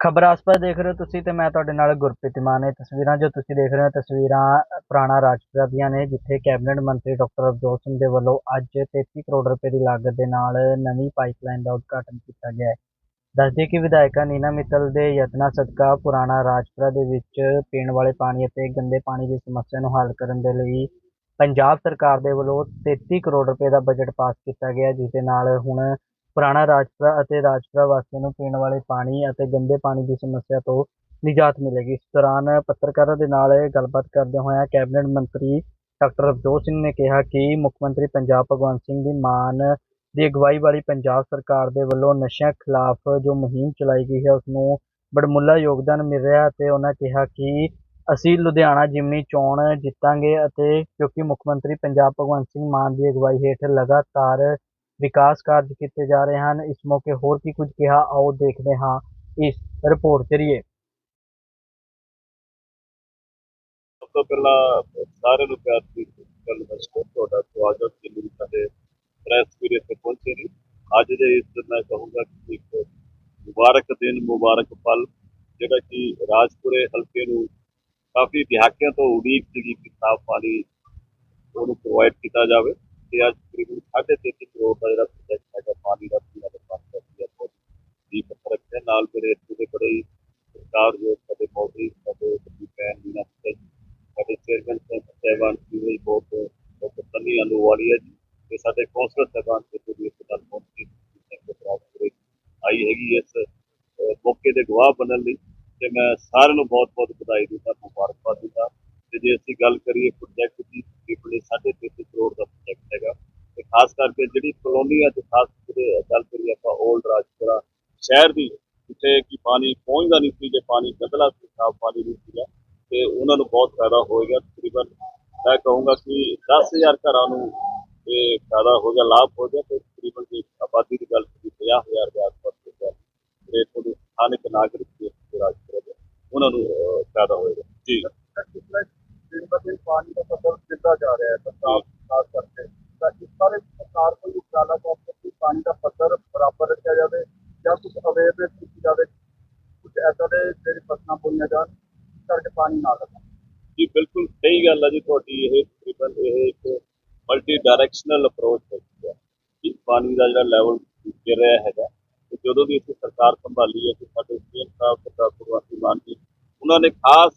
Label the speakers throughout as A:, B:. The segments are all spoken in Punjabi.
A: ਖਬਰ ਆਸਪਾਸ ਦੇਖ ਰਹੇ ਹੋ ਤੁਸੀਂ ਤੇ ਮੈਂ ਤੁਹਾਡੇ ਨਾਲ ਗੁਰਪ੍ਰੀਤ ਮਾਨ ਇਹ ਤਸਵੀਰਾਂ ਜੋ ਤੁਸੀਂ ਦੇਖ ਰਹੇ ਹੋ, ਤਸਵੀਰਾਂ ਪੁਰਾਣਾ ਰਾਜਪੁਰਾ ਦੀਆਂ ਨੇ, ਜਿੱਥੇ ਕੈਬਨਿਟ ਮੰਤਰੀ ਡਾਕਟਰ ਅਵਜੋਤ ਸਿੰਘ ਦੇ ਵੱਲੋਂ ਅੱਜ 33 ਕਰੋੜ ਰੁਪਏ ਦੀ ਲਾਗਤ ਦੇ ਨਾਲ ਨਵੀਂ ਪਾਈਪਲਾਈਨ ਦਾ ਉਦਘਾਟਨ ਕੀਤਾ ਗਿਆ ਹੈ। ਦੱਸਦੇ ਕਿ ਵਿਧਾਇਕਾ ਨੀਨਾ ਮਿੱਤਲ ਦੇ ਯਤਨਾਂ ਸਦਕਾ ਪੁਰਾਣਾ ਰਾਜਪੁਰਾ ਦੇ ਵਿੱਚ ਪੀਣ ਵਾਲੇ ਪਾਣੀ ਅਤੇ ਗੰਦੇ ਪਾਣੀ ਦੀ ਸਮੱਸਿਆ ਨੂੰ ਹੱਲ ਕਰਨ ਦੇ ਲਈ ਪੰਜਾਬ ਸਰਕਾਰ ਦੇ ਵੱਲੋਂ 33 ਕਰੋੜ ਰੁਪਏ ਦਾ ਬਜਟ ਪਾਸ ਕੀਤਾ ਗਿਆ, ਜਿਸ ਦੇ ਨਾਲ ਹੁਣ ਪੁਰਾਣਾ ਰਾਜਪੁਰਾ ਅਤੇ ਰਾਜਪੁਰਾ ਵਾਸੀਆਂ ਨੂੰ ਪੀਣ ਵਾਲੇ ਪਾਣੀ ਅਤੇ ਗੰਦੇ ਪਾਣੀ ਦੀ ਸਮੱਸਿਆ ਤੋਂ ਨਿਜਾਤ ਮਿਲੇਗੀ। ਇਸ ਦੌਰਾਨ ਪੱਤਰਕਾਰਾਂ ਦੇ ਨਾਲ ਗੱਲਬਾਤ ਕਰਦੇ ਹੋਏ ਕੈਬਨਿਟ ਮੰਤਰੀ ਡਾਕਟਰ ਅਵਜੋਤ ਸਿੰਘ ਨੇ ਕਿਹਾ ਕਿ ਮੁੱਖ ਮੰਤਰੀ ਪੰਜਾਬ ਭਗਵੰਤ ਸਿੰਘ ਦੀ ਮਾਨ ਦੀ ਅਗਵਾਈ ਵਾਲੀ ਪੰਜਾਬ ਸਰਕਾਰ ਦੇ ਵੱਲੋਂ ਨਸ਼ਿਆਂ ਖਿਲਾਫ ਜੋ ਮੁਹਿੰਮ ਚਲਾਈ ਗਈ ਹੈ ਉਸ ਨੂੰ ਬੜਮੁੱਲਾ ਯੋਗਦਾਨ ਮਿਲ ਰਿਹਾ ਤੇ ਉਹਨਾਂ ਕਿਹਾ ਕਿ ਅਸੀਂ ਲੁਧਿਆਣਾ, ਜਿਮਨੀ, ਚੋਣ ਜਿੱਤਾਂਗੇ ਅਤੇ ਕਿਉਂਕਿ ਮੁੱਖ ਮੰਤਰੀ ਪੰਜਾਬ ਭਗਵੰਤ ਸਿੰਘ ਮਾਨ ਦੀ ਅਗਵਾਈ ਹੇਠ ਲਗਾਤਾਰ ਵਿਕਾਸ ਕਾਰਜ ਕੀਤੇ ਜਾ ਰਹੇ ਹਨ। ਇਸ ਮੌਕੇ ਹੋਰ ਕੀ ਕੁਝ ਕਿਹਾ, ਆਓ ਦੇਖਦੇ ਹਾਂ ਇਸ ਰਿਪੋਰਟ ਜ਼ਰੀਏ।
B: ਸਭ ਤੋਂ ਪਹਿਲਾਂ ਸਾਰਿਆਂ ਨੂੰ ਪਿਆਰ ਦੀ ਗੱਲ ਨਮਸਕਾਰ ਤੁਹਾਡਾ ਸਵਾਗਤ ਹੈ ਜਿਹੜੀ ਸਾਡੇ ਪ੍ਰੈਸ ਵੀਰੇ ਤੇ ਪਹੁੰਚੇ ਨੇ। ਅੱਜ ਦੇ ਇਸ ਦਿਨ ਮੈਂ ਕਹੂੰਗਾ ਕਿ ਇੱਕ ਮੁਬਾਰਕ ਦਿਨ, ਮੁਬਾਰਕ ਪਲ, ਜਿਹੜਾ ਕਿ ਰਾਜਪੁਰੇ ਹਲਕੇ ਨੂੰ ਕਾਫੀ ਦਹਾਕਿਆਂ ਤੋਂ ਉਡੀਕ ਜਿਹੜੀ ਕਿ ਸਾਫ਼ ਪਾਣੀ ਉਹਨੂੰ ਪ੍ਰੋਵਾਈਡ ਕੀਤਾ ਜਾਵੇ। ਤੇ ਅੱਜ ਤਕਰੀਬਨ 3.5 ਕਰੋੜ ਦਾ ਜਿਹੜਾ ਪ੍ਰੋਜੈਕਟ ਹੈਗਾ, ਪਾਣੀ ਦਾ ਪੀਣਾ ਦਾ ਪਾਣੀ ਦਾ ਬਹੁਤ ਦੀ ਪੱਤਰ ਰੱਖਿਆ ਨਾਲ ਮੇਰੇ ਇੱਥੇ ਦੇ ਬੜੇ ਸਰਕਾਰ ਜੋ ਸਾਡੇ ਮੌਜੂਦ ਸਾਡੇ ਵੱਡੀ ਭੈਣ ਮੀਨਾ ਸਾਡੇ ਚੇਅਰਮੈਨ ਸਾਹਿਬਾਨ sewerage board doctor Sunny Ahluwalia ji. ਤੇ ਸਾਡੇ ਕੌਂਸਲਰ ਸਾਹਿਬਾਨ ਜਿੱਥੇ ਵੀ ਇਸ ਨਾਲ ਪਹੁੰਚੇ ਸਿੰਘ ਆਈ ਹੈਗੀ ਇਸ ਮੌਕੇ ਦੇ ਗਵਾਹ ਬਣਨ ਲਈ। ਤੇ ਮੈਂ ਸਾਰਿਆਂ ਨੂੰ ਬਹੁਤ ਬਹੁਤ ਵਧਾਈ ਦਿੰਦਾ, ਮੁਬਾਰਕਬਾਦ ਦਿੰਦਾ। ਤੇ ਜੇ ਅਸੀਂ ਗੱਲ ਕਰੀਏ ਪ੍ਰੋਜੈਕਟ ਦੀ ਤਕਰੀਬਨ ਸਾਢੇ ਤਿੰਨ ਕਰੋੜ ਦਾ ਪ੍ਰੋਜੈਕਟ ਹੈਗਾ ਤੇ ਖਾਸ ਕਰਕੇ ਜਿਹੜੀ ਕਲੋਨੀਆਂ ਅੱਜ ਖਾਸ ਜਿਹੜੇ ਗੱਲ ਕਰੀਏ ਆਪਾਂ 올ਡ ਰਾਜਪੁਰਾ ਸ਼ਹਿਰ ਦੀ, ਜਿੱਥੇ ਕਿ ਪਾਣੀ ਪਹੁੰਚਦਾ ਨਹੀਂ ਸੀ, ਜੇ ਪਾਣੀ ਗੰਦਲਾ ਸੀ, ਸਾਫ਼ ਪਾਣੀ ਨਹੀਂ ਸੀਗਾ, ਤੇ ਉਹਨਾਂ ਨੂੰ ਬਹੁਤ ਫਾਇਦਾ ਹੋਏਗਾ। ਤਕਰੀਬਨ ਮੈਂ ਕਹੂੰਗਾ ਕਿ 10000 ਘਰਾਂ ਨੂੰ ਇਹ ਫਾਇਦਾ ਹੋ ਗਿਆ, ਲਾਭ ਹੋ ਗਿਆ, ਤੇ ਤਕਰੀਬਨ ਜੇ ਆਬਾਦੀ ਦੀ ਗੱਲ ਕਰੀਏ 50000 ਦੇ ਆਸ-ਪਾਸ ਹੋ ਗਿਆ, ਤੇ ਤੁਹਾਡੇ ਸਥਾਨਕ ਨਾਗਰਿਕ ਦੇ ਰਾਜਪੁਰਾ ਦੇ, ਉਹਨਾਂ ਨੂੰ ਫਾਇਦਾ ਹੋਏਗਾ। ਜੀ
C: ਦਿਨ ਬ ਦਿਨ ਪਾਣੀ ਦਾ ਪੱਧਰ ਗਿਰਦਾ ਜਾ ਰਿਹਾ ਹੈ ਪੰਜਾਬ ਖਾਸ ਕਰਕੇ ਤਾਂ ਇਸ ਬਾਰੇ ਸਰਕਾਰ ਕੋਈ ਉਪਰਾਲਾ ਕਰ ਸਕਦੀ ਹੈ ਪਾਣੀ ਦਾ ਪੱਧਰ ਬਰਾਬਰ ਰੱਖਿਆ ਜਾਵੇ ਜਾਂ ਕੁਝ ਅਵੇਅਰਨੈਸ ਕੀਤੀ ਜਾਵੇ ਕੁਝ ਐਸਾ ਦੇ ਜਿਹੜੀ ਫਸਲਾਂ ਬੋਈਆਂ ਜਾਣ ਜਿਸ ਕਰਕੇ ਪਾਣੀ ਨਾ ਲੱਗੇ
B: ਜੀ, ਬਿਲਕੁਲ ਸਹੀ ਗੱਲ ਹੈ ਜੀ ਤੁਹਾਡੀ। ਇਹ ਤਕਰੀਬਨ ਇਹ ਇੱਕ ਮਲਟੀ ਡਾਇਰੈਕਸ਼ਨਲ ਅਪਰੋਚ ਹੈ ਕਿ ਪਾਣੀ ਦਾ ਜਿਹੜਾ ਲੈਵਲ ਗਿਰ ਰਿਹਾ ਹੈਗਾ, ਤੇ ਜਦੋਂ ਦੀ ਅਸੀਂ ਸਰਕਾਰ ਸੰਭਾਲੀ ਹੈ ਕਿ ਸਾਡੇ ਸੀਐਮ ਸਾਹਿਬ, ਸਰਦਾਰ ਭਗਵੰਤ ਮਾਨ ਜੀ, ਉਹਨਾਂ ਨੇ ਖਾਸ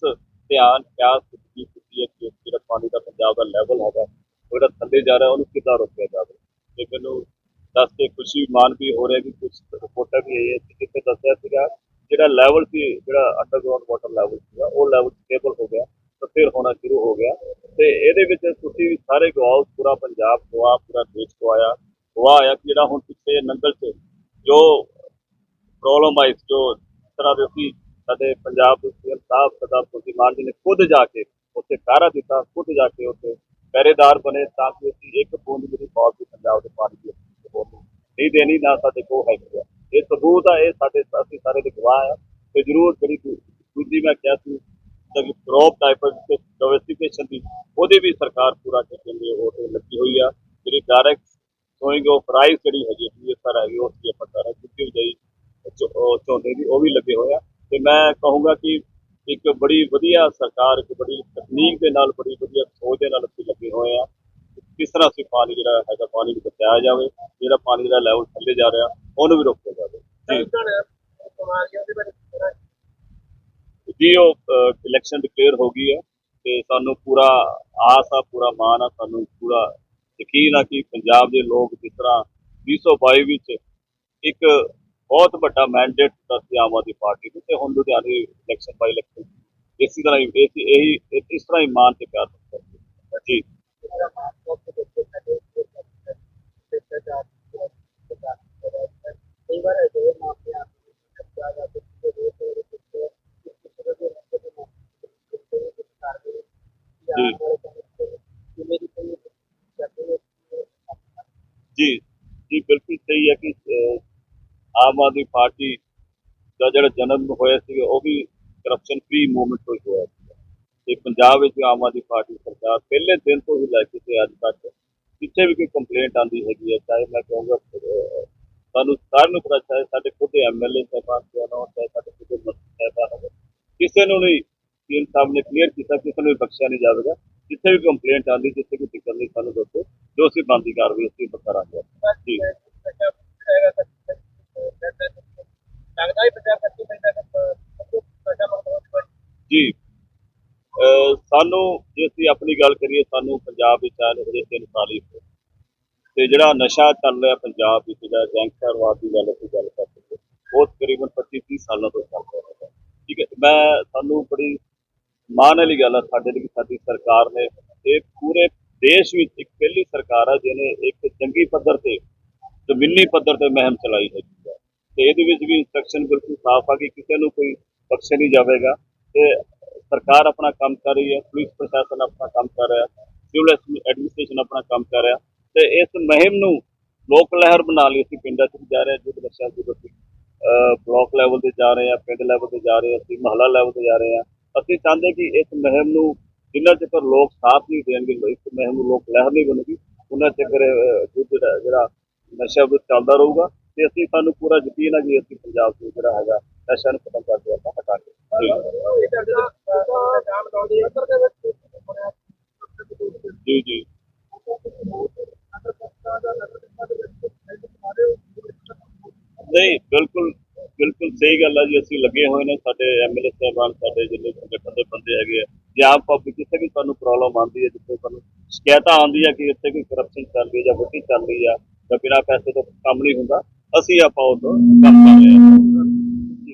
B: ਧਿਆਨ ਖਿਆਸ ਕੀਤੀ ਕੀਤੀ ਹੈ ਕਿ ਜਿਹੜਾ ਪਾਣੀ ਦਾ ਪੰਜਾਬ ਦਾ ਲੈਵਲ ਹੈਗਾ ਜਿਹੜਾ ਥੱਲੇ ਜਾ ਰਿਹਾ, ਉਹਨੂੰ ਕਿੱਦਾਂ ਰੋਕਿਆ ਜਾਵੇ। ਤੇ ਮੈਨੂੰ ਦੱਸ ਕੇ ਖੁਸ਼ੀ ਮਾਨ ਵੀ ਹੋ ਰਿਹਾ ਕਿ ਕੁਝ ਰਿਪੋਰਟਾਂ ਵੀ ਆਈ ਜਿੱਥੇ ਦੱਸਿਆ ਸੀਗਾ ਜਿਹੜਾ ਲੈਵਲ ਸੀ, ਜਿਹੜਾ ਅੰਡਰਗਰਾਉਂਡ ਵਾਟਰ ਲੈਵਲ ਸੀਗਾ, ਉਹ ਲੈਵਲ ਸਟੇਬਲ ਹੋ ਗਿਆ, ਤਾਂ ਫਿਰ ਹੋਣਾ ਸ਼ੁਰੂ ਹੋ ਗਿਆ। ਤੇ ਇਹਦੇ ਵਿੱਚ ਤੁਸੀਂ ਸਾਰੇ ਗਵਾਹ, ਪੂਰਾ ਪੰਜਾਬ ਗਵਾ ਪੂਰਾ ਦੇਸ਼ ਗਵਾਇਆ ਗਵਾਹ ਆਇਆ ਕਿ ਜਿਹੜਾ ਹੁਣ ਪਿੱਛੇ ਨੰਗਲ 'ਚ ਜੋ ਪ੍ਰੋਬਲਮ ਆਈ ਜੋ ਤਰ੍ਹਾਂ ਦੇ ਸੀ ਸਾਡੇ ਪੰਜਾਬ ਦੇ ਸੀਐਮ ਸਾਹਿਬ, ਸਰਦਾਰ ਭਗਵੰਤ ਮਾਨ ਜੀ ਨੇ ਖੁਦ ਜਾ ਕੇ ਉੱਥੇ ਕਾਰਾ ਦਿੱਤਾ, ਖੁਦ ਜਾ ਕੇ ਉੱਥੇ ਪਹਿਰੇਦਾਰ ਬਣੇ ਤਾਂ ਕਿ ਅਸੀਂ ਇੱਕ ਬੂੰਦ ਜਿਹੜੀ ਬਹੁਤ ਹੀ ਪੰਜਾਬ ਦੇ ਪਾਣੀ ਦੀ ਨਹੀਂ ਦੇਣੀ, ਨਾ ਸਾਡੇ ਕੋਲ ਹੈਗੀ ਆ। ਇਹ ਸਬੂਤ ਆ, ਇਹ ਸਾਡੇ ਅਸੀਂ ਸਾਰੇ ਦੇ ਗਵਾਹ ਆ। ਤੇ ਜ਼ਰੂਰ ਜਿਹੜੀ ਦੂਜੀ ਮੈਂ ਕਿਹਾ ਸੀ ਕਿ ਕ੍ਰੌਪ ਟਾਈਪਰ ਡਾਈਵਰਸਿਫਿਕੇਸ਼ਨ ਦੀ, ਉਹਦੀ ਵੀ ਸਰਕਾਰ ਪੂਰਾ ਕਰਨ ਲਈ ਉਹ ਤੇ ਲੱਗੀ ਹੋਈ ਆ। ਜਿਹੜੀ ਡਾਇਰੈਕਟ ਸੋਇੰਗ ਆਫ ਰਾਈਸ ਜਿਹੜੀ ਹੈਗੀ ਹੈ ਸਰ ਹੈਗੀ ਉਸ ਦੀ ਆਪਾਂ ਕਰ ਚੁੱਕੀ ਜਾਈ ਝੋਨੇ ਦੀ, ਉਹ ਵੀ ਲੱਗੇ ਹੋਇਆ ਤੇ ਮੈਂ ਕਹੂੰਗਾ ਕਿ ਇੱਕ ਬੜੀ ਵਧੀਆ ਸਰਕਾਰ, ਇੱਕ ਬੜੀ ਤਕਨੀਕ ਦੇ ਨਾਲ, ਬੜੀ ਵਧੀਆ ਸੋਚ ਦੇ ਨਾਲ ਅਸੀਂ ਲੱਗੇ ਹੋਏ ਆ। ਕਿਸ ਤਰ੍ਹਾਂ ਅਸੀਂ ਪਾਣੀ ਜਿਹੜਾ ਹੈਗਾ, ਪਾਣੀ ਨੂੰ ਬਚਾਇਆ ਜਾਵੇ, ਜਿਹੜਾ ਪਾਣੀ ਦਾ ਲੈਵਲ ਥੱਲੇ ਜਾ ਰਿਹਾ ਉਹਨੂੰ ਵੀ ਰੋਕਿਆ ਜਾਵੇ। ਜੀ। ਉਹ ਇਲੈਕਸ਼ਨ ਡਿਕਲੇਅਰ ਹੋ ਗਈ ਹੈ ਤੇ ਸਾਨੂੰ ਪੂਰਾ ਆਸ ਆ ਪੂਰਾ ਮਾਣ ਆ ਸਾਨੂੰ ਪੂਰਾ ਯਕੀਨ ਆ ਕਿ ਪੰਜਾਬ ਦੇ ਲੋਕ ਜਿਸ ਤਰ੍ਹਾਂ 2022 ਵਿੱਚ ਇੱਕ ਬਹੁਤ ਵੱਡਾ ਮੈਂਡੇਟ ਦਿੱਤਾ ਸੀ ਆਮ ਆਦਮੀ ਪਾਰਟੀ ਨੂੰ ਤੇ ਹੁਣ ਲੁਧਿਆਣੇ ਇਲੈਕਸ਼ਨ ਬਾਈ ਇਲੈਕਸ਼ਨ ਇਸੇ ਤਰ੍ਹਾਂ ਹੀ ਇਹ ਇਸ ਤਰ੍ਹਾਂ ਹੀ ਮਾਨ ਤੇ ਪਿਆਰ ਕਰਦੇ ਜੀ
C: ਕਈ ਵਾਰ ਅਜਿਹੇ ਮਾਮਲੇ ਆਉਂਦੇ ਨੇ ਕਿ ਜ਼ਿਆਦਾ ਕਿਸੇ ਦੇ ਹੋਰ ਕਿਸੇ ਕਿਸੇ ਦੇ ਰਸਤੇ ਦੇ ਮਾਮਲੇ ਕਰਦੇ
B: ਜੀ।
C: ਜਿਵੇਂ ਦੀ ਕੋਈ ਜਾਂਦੇ
B: ਜੀ ਜੀ ਬਿਲਕੁਲ ਸਹੀ ਹੈ ਕਿ ਆਮ ਆਦਮੀ ਪਾਰਟੀ ਦਾ ਜਿਹੜਾ ਜਨਮ ਹੋਇਆ ਸੀ ਉਹ ਵੀ ਕਰਪਸ਼ਨ ਫ੍ਰੀ ਮੂਵਮੈਂਟ ਤੋਂ ਹੀ ਹੋਇਆ ਸੀ। ਤੇ ਪੰਜਾਬ ਵਿੱਚ ਆਮ ਆਦਮੀ ਪਾਰਟੀ ਸਰਕਾਰ ਪਹਿਲੇ ਦਿਨ ਤੋਂ ਹੀ ਲੈ ਕੇ ਤੇ ਅੱਜ ਤੱਕ ਜਿੱਥੇ ਵੀ ਕੋਈ ਕੰਪਲੇਂਟ ਆਉਂਦੀ ਹੈਗੀ ਹੈ ਚਾਹੇ ਮੈਂ ਕਹੂੰਗਾ ਸਾਨੂੰ ਸਾਰਿਆਂ ਨੂੰ ਪਤਾ ਚਾਹੇ ਸਾਡੇ ਖੁਦ ਐਮਐਲਏ ਸਾਹਿਬਾਨ ਕਿਉਂ ਨਾ ਹੋਣ, ਚਾਹੇ ਸਾਡੇ ਖੁਦ ਸਾਹਿਬਾਨ ਕਿਸੇ ਨੂੰ ਨਹੀਂ ਸੀਐਮ ਸਾਹਿਬ ਨੇ ਕਲੀਅਰ ਕੀਤਾ ਕਿਸੇ ਨੂੰ ਵੀ ਬਖਸ਼ਿਆ ਨਹੀਂ ਜਾਵੇਗਾ। ਜਿੱਥੇ ਵੀ ਕੰਪਲੇਂਟ ਆਉਂਦੀ, ਜਿੱਥੇ ਕੋਈ ਦਿੱਕਤ ਨਹੀਂ ਸਾਨੂੰ ਦੱਸੋ। ਜੋ ਅਸੀਂ ਬੰਦੀ ਕਾਰਵਾਈ, ਅਸੀਂ ਕਰਾਂਗੇ। ਜੀ।
C: ਲੱਗਦਾ
B: ਜੀ ਸਾਨੂੰ, ਜੇ ਅਸੀਂ ਆਪਣੀ ਗੱਲ ਕਰੀਏ, ਸਾਨੂੰ ਪੰਜਾਬ ਵਿੱਚ ਆਏ ਨੂੰ ਹਜੇ ਤਿੰਨ ਸਾਲ ਹੀ ਹੋਏ। ਤੇ ਜਿਹੜਾ ਨਸ਼ਾ ਚੱਲ ਰਿਹਾ ਪੰਜਾਬ ਵਿੱਚ, ਜਿਹੜਾ ਗੈਂਗਸਟਰਵਾਦ ਦੀ ਗੱਲ ਅਸੀਂ ਗੱਲ ਕਰ ਸਕਦੇ ਉਹ ਤਕਰੀਬਨ 25 30 ਸਾਲਾਂ ਤੋਂ ਚੱਲ ਰਿਹਾ ਹੈ। ਠੀਕ ਹੈ। ਮੈਂ, ਸਾਨੂੰ ਬੜੀ ਮਾਣ ਵਾਲੀ ਗੱਲ ਆ, ਸਾਡੇ ਲਈ ਸਾਡੀ ਸਰਕਾਰ ਨੇ ਇਹ ਪੂਰੇ ਦੇਸ਼ ਵਿੱਚ ਇੱਕ ਪਹਿਲੀ ਸਰਕਾਰ ਆ, ਜਿਹਨੇ ਇੱਕ ਚੰਗੀ ਪੱਧਰ ਤੇ ਜ਼ਮੀਨੀ ਪੱਧਰ ਤੇ ਮਹਿਮ ਚਲਾਈ ਹੈਗੀ ਹੈ। ਤੇ ਇਹਦੇ ਵਿੱਚ ਵੀ ਇੰਸਟਰਕਸ਼ਨ ਬਿਲਕੁਲ ਸਾਫ਼ ਆ ਕਿ ਕਿਸੇ ਨੂੰ ਕੋਈ ਬਖਸ਼ਿਆ ਨਹੀਂ ਜਾਵੇਗਾ। ਤੇ ਸਰਕਾਰ ਆਪਣਾ ਕੰਮ ਕਰ ਰਹੀ ਹੈ, ਪੁਲਿਸ ਪ੍ਰਸ਼ਾਸਨ ਆਪਣਾ ਕੰਮ ਕਰ ਰਿਹਾ, ਸਿਵਲ ਐਡਮਿਨਿਸਟ੍ਰੇਸ਼ਨ ਆਪਣਾ ਕੰਮ ਕਰ ਰਿਹਾ। ਤੇ ਇਸ ਮੁਹਿੰਮ ਨੂੰ ਲੋਕ ਲਹਿਰ ਬਣਾ ਲਈ ਅਸੀਂ ਪਿੰਡਾਂ 'ਚ ਵੀ ਜਾ ਰਹੇ ਹਾਂ ਜਿਹਦੇ ਨਸ਼ਾ ਦੀ ਅਸੀਂ ਬਲਾਕ ਲੈਵਲ ਤੇ ਜਾ ਰਹੇ ਹਾਂ, ਪਿੰਡ ਲੈਵਲ ਤੇ ਜਾ ਰਹੇ ਹਾਂ, ਅਸੀਂ ਮਹੱਲਾ ਲੈਵਲ ਤੇ ਜਾ ਰਹੇ ਹਾਂ। ਅਸੀਂ ਚਾਹੁੰਦੇ ਕਿ ਇਸ ਮੁਹਿੰਮ ਨੂੰ ਜਿੰਨਾ ਚਿਰ ਲੋਕ ਸਾਥ ਨਹੀਂ ਦੇਣਗੇ, ਇਸ ਮੁਹਿੰਮ ਨੂੰ ਲੋਕ ਲਹਿਰ ਨਹੀਂ ਬਣੇਗੀ, ਉਹਨਾਂ ਚਿਰ ਜਿਹੜਾ ਜਿਹੜਾ ਨਸ਼ਾ ਵਿਰੁੱਧ ਚੱਲਦਾ ਰਹੂਗਾ ਤੇ ਅਸੀਂ ਸਾਨੂੰ ਪੂਰਾ ਯਕੀਨ ਹੈ ਕਿ ਅਸੀਂ ਪੰਜਾਬ ਤੋਂ ਜਿਹੜਾ ਹੈਗਾ ਨਸ਼ਾ ਨੂੰ ਖਤਮ ਕਰਕੇ ਆਪਾਂ ਹਟਾ ਕੇ ਜੀ ਜੀ। ਨਹੀਂ, ਬਿਲਕੁਲ। ਸਹੀ ਗੱਲ ਆ ਜੀ, ਅਸੀਂ ਲੱਗੇ ਹੋਏ ਨੇ, ਸਾਡੇ ਐਮਐਲਏ ਸਾਹਿਬਾਨ, ਸਾਡੇ ਜਿੰਨੇ ਸੰਗਠਨ ਦੇ ਬੰਦੇ ਹੈਗੇ ਆ, ਜਾਂ ਆਮ ਪਬਲਿਕ ਜਿੱਥੇ ਵੀ ਸਾਨੂੰ ਪ੍ਰੋਬਲਮ ਆਉਂਦੀ ਹੈ, ਜਿੱਥੇ ਸਾਨੂੰ ਸ਼ਿਕਾਇਤਾਂ ਆਉਂਦੀ ਹੈ ਕਿ ਇੱਥੇ ਕੋਈ ਕਰਪਸ਼ਨ ਚੱਲ ਰਹੀ ਹੈ ਜਾਂ ਵੋਟੀ ਚੱਲ ਰਹੀ ਹੈ ਤਾਂ ਬਿਨਾਂ ਪੈਸੇ ਤੋਂ ਕੰਮ ਨਹੀਂ ਹੁੰਦਾ, ਅਸੀਂ ਆਪਾਂ ਉਹ ਕੰਮ ਕਰ ਰਹੇ ਹਾਂ।